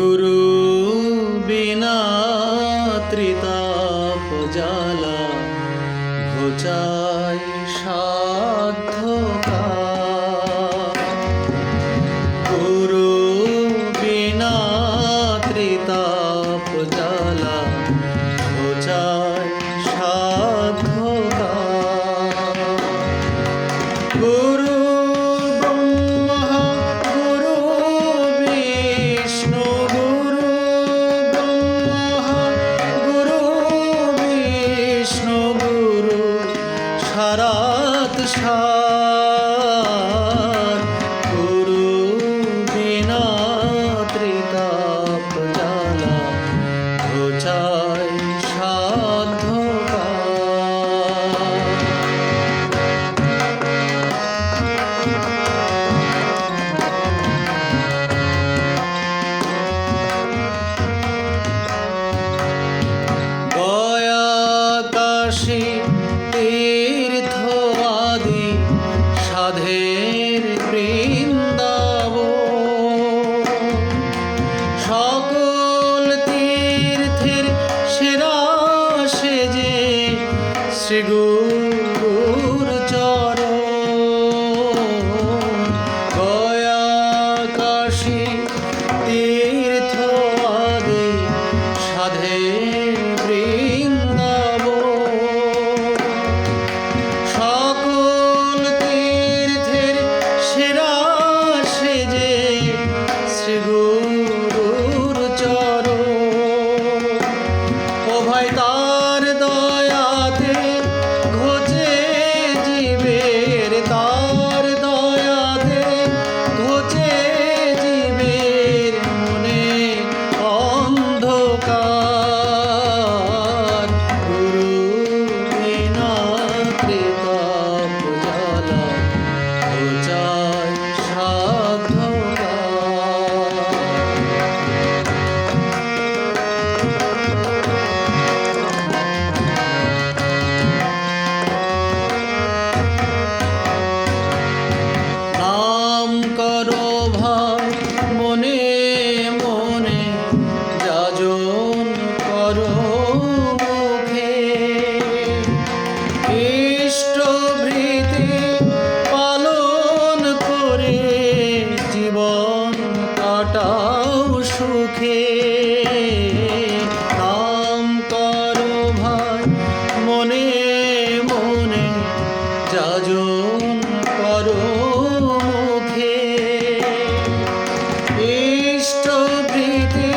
গুরু বিনা ত্রিতাপ জালা ঘোচা chegou. ভয় নির্দিষ্ট প্রীতি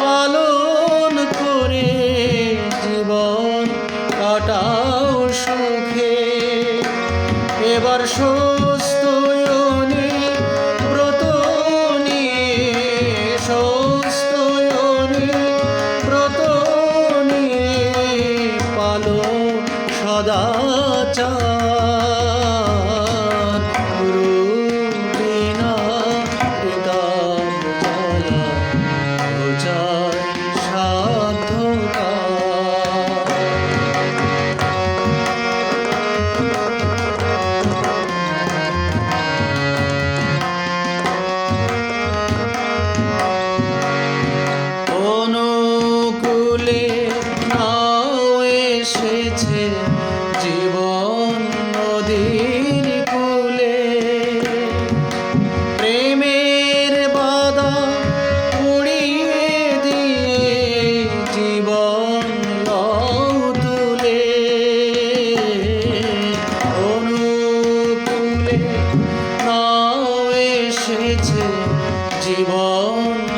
পালন করে জীবন কাটাও সুখে। এবার সুস্থ ব্রত নিয়ে সুস্থ ব্রত নিয়ে পালো সদাচার জীবন